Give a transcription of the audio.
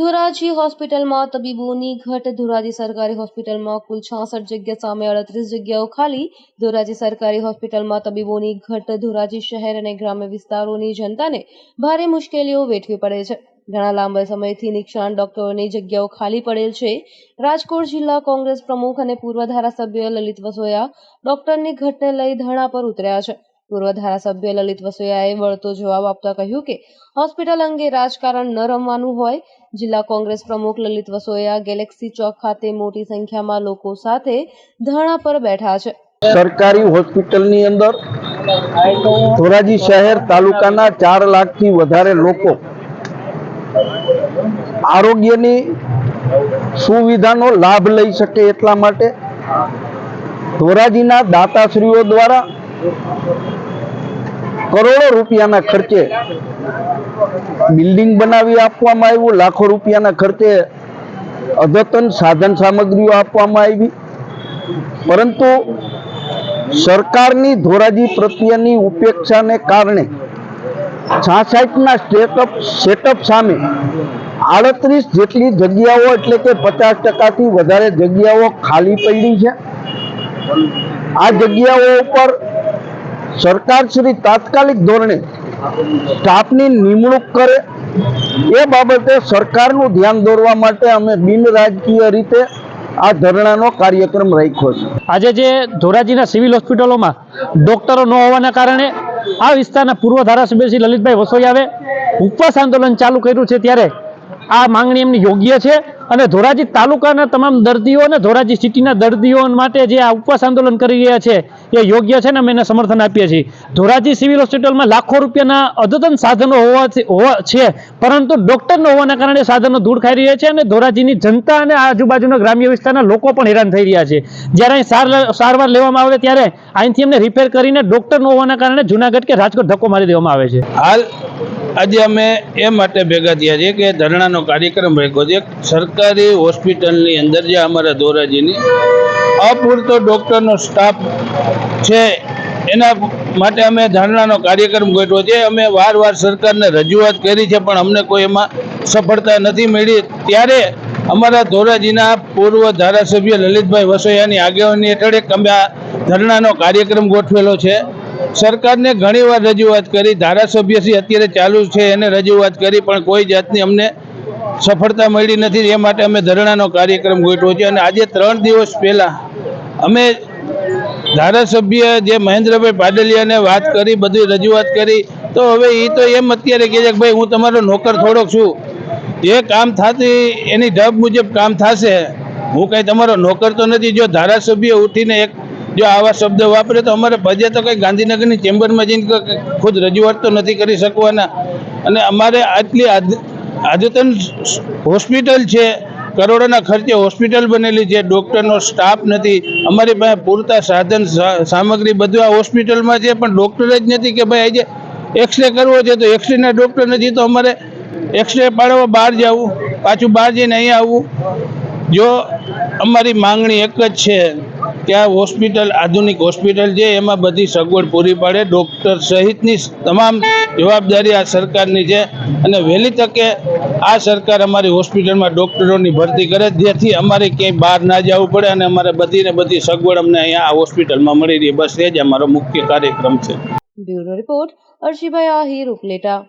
ધોરાજી હોસ્પિટલમાં તબીબોની ઘટ. ધોરાજી સરકારી હોસ્પિટલમાં કુલ છાસઠ જગ્યા સામે અડત્રીસ જગ્યાઓ ખાલી. ધોરાજી સરકારી હોસ્પિટલમાં તબીબોની ઘટ. ધોરાજી શહેર અને ગ્રામ્ય વિસ્તારોની જનતાને ભારે મુશ્કેલીઓ વેઠવી પડે છે. ઘણા લાંબા સમયથી નિષ્ણાંત ડોક્ટરોની જગ્યાઓ ખાલી પડેલ છે. રાજકોટ જિલ્લા કોંગ્રેસ પ્રમુખ અને પૂર્વ ધારાસભ્ય લલિત વસોયા ડોક્ટરની ઘટને લઈ ધરણા પર ઉતર્યા છે. પૂર્વ ધારાસભ્ય લલિત વસોયાએ વળતો જવાબ આપતા કહ્યું કે, હોસ્પિટલ અંગે રાજકારણ ન રમવાનું હોય, જિલ્લા કોંગ્રેસ પ્રમુખ લલિત વસોયા ગેલેક્સી ચોક ખાતે મોટી સંખ્યામાં લોકો સાથે ધરણા પર બેઠા છે. સરકારી હોસ્પિટલની અંદર ધોરાજી શહેર તાલુકાના ચાર લાખથી વધારે લોકો આરોગ્યની સુવિધાનો લાભ લઈ શકે એટલા માટે ધોરાજીના દાતાશ્રીઓ દ્વારા કરોડો રૂપિયાના ખર્ચે બિલ્ડિંગ બનાવી આપવામાં આવ્યું, લાખો રૂપિયાના ખર્ચે અદ્યતન સાધન સામગ્રીઓ આપવામાં આવી. પરંતુ સરકારની ધોરાજી પ્રત્યેની ઉપેક્ષાને કારણે છાસઠના સ્ટેટઅપ સેટઅપ સામે આડત્રીસ જેટલી જગ્યાઓ, એટલે કે પચાસ ટકાથી વધારે જગ્યાઓ ખાલી પડી છે. આ જગ્યાઓ ઉપર સરકાર શ્રી તાત્કાલિક ધોરણે સ્ટાફની નિમણૂક કરે. એ બાબતે સરકારનું ધ્યાન દોરવા માટે અમે બિન રાજકીય રીતે આ ધરણાનો કાર્યક્રમ રાખ્યો છે. આજે જે ધોરાજીના સિવિલ હોસ્પિટલોમાં ડોક્ટરો ન હોવાના કારણે આ વિસ્તારના પૂર્વ ધારાસભ્ય શ્રી લલિતભાઈ વસોયાવે ઉપવાસ આંદોલન ચાલુ કર્યું છે ત્યારે આ માંગણી એમની યોગ્ય છે અને ધોરાજી તાલુકાના તમામ દર્દીઓ અને ધોરાજી સિટીના દર્દીઓ માટે જે આ ઉપવાસ આંદોલન કરી રહ્યા છે, એ યોગ્ય છે ને અમે એને સમર્થન આપીએ છીએ. ધોરાજી સિવિલ હોસ્પિટલમાં લાખો રૂપિયાના અદ્યતન સાધનો હોવા છે પરંતુ ડોક્ટર ન હોવાના કારણે સાધનો દૂર ખાઈ રહ્યા છે અને ધોરાજીની જનતા અને આજુબાજુના ગ્રામ્ય વિસ્તારના લોકો પણ હેરાન થઈ રહ્યા છે. જ્યારે અહીં સારવાર લેવામાં આવે ત્યારે અહીંથી એમને રિપેર કરીને ડૉક્ટર ન હોવાના કારણે જુનાગઢ કે રાજકોટ ધક્કો મારી દેવામાં આવે છે. હાલ આજે અમે એ માટે ભેગા થયા છીએ કે ધરણાનો કાર્યક્રમ રાખ્યો છે. સરકારી હોસ્પિટલની અંદર જે અમારા ધોરાજીની અપૂરતો ડૉક્ટરનો સ્ટાફ છે, એના માટે અમે ધરણાનો કાર્યક્રમ ગોઠવ્યો છે. અમે વાર વાર સરકારને રજૂઆત કરી છે, પણ અમને કોઈ એમાં સફળતા નથી મળી. ત્યારે અમારા ધોરાજીના પૂર્વ ધારાસભ્ય લલિતભાઈ વસોયાની આગેવાની હેઠળ એક અમે આ ધરણાનો કાર્યક્રમ ગોઠવેલો છે. સરકારને ઘણીવાર રજૂઆત કરી ધારાસભ્યશ્રી અત્યારે ચાલુ છે, એને રજૂઆત કરી, પણ કોઈ જાતની અમને સફળતા મળી નથી. એ માટે અમે ધરણાનો કાર્યક્રમ ગોઠવ્યો છે અને આજે ત્રણ દિવસ પહેલાં અમે ધારાસભ્ય જે મહેન્દ્રભાઈ પાડલિયાને વાત કરી, બધી રજૂઆત કરી. તો હવે એ તો એમ અત્યારે કહે છે કે ભાઈ, હું તમારો નોકર થોડોક છું. જે કામ થતી, એની ઢબ મુજબ કામ થશે. હું કંઈ તમારો નોકર તો નથી. જો ધારાસભ્ય ઉઠીને એક જો આવા શબ્દ વાપરે તો અમારે ભજે તો કંઈ ગાંધીનગરની ચેમ્બરમાં જઈને ખુદ રજૂઆત તો નથી કરી શકવાના. અને અમારે આટલી આદ- અદ્યતન હોસ્પિટલ છે, કરોડોના ખર્ચે હોસ્પિટલ બનેલી છે, ડૉક્ટરનો સ્ટાફ નથી. અમારી પાસે પૂરતા સાધન સામગ્રી બધું આ હોસ્પિટલમાં છે, પણ ડૉક્ટર જ નથી કે ભાઈ આજે એક્સરે કરવો છે તો એક્સરેના ડૉક્ટર નથી તો અમારે એક્સરે પાડવા બહાર જવું, પાછું બહાર જઈને અહીંયા આવવું. જો અમારી માંગણી એક જ છે કે આ હોસ્પિટલ, આધુનિક હોસ્પિટલ છે એમાં બધી સગવડ પૂરી પાડે, ડૉક્ટર સહિતની તમામ જવાબદારી આ સરકારની છે. અને વહેલી તકે આ સરકાર અમારી હોસ્પિટલમાં ડૉક્ટરોની ભરતી કરે, જેથી અમારે ક્યાંય બહાર ના જવું પડે અને અમારે બધી ને બધી સગવડ અમને અહીંયા આ હોસ્પિટલમાં મળી રહી. બસ એ જ અમારો મુખ્ય કાર્યક્રમ છે. બ્યુરો રિપોર્ટ અર્શીભાઈ આહિર ઉપલેટા.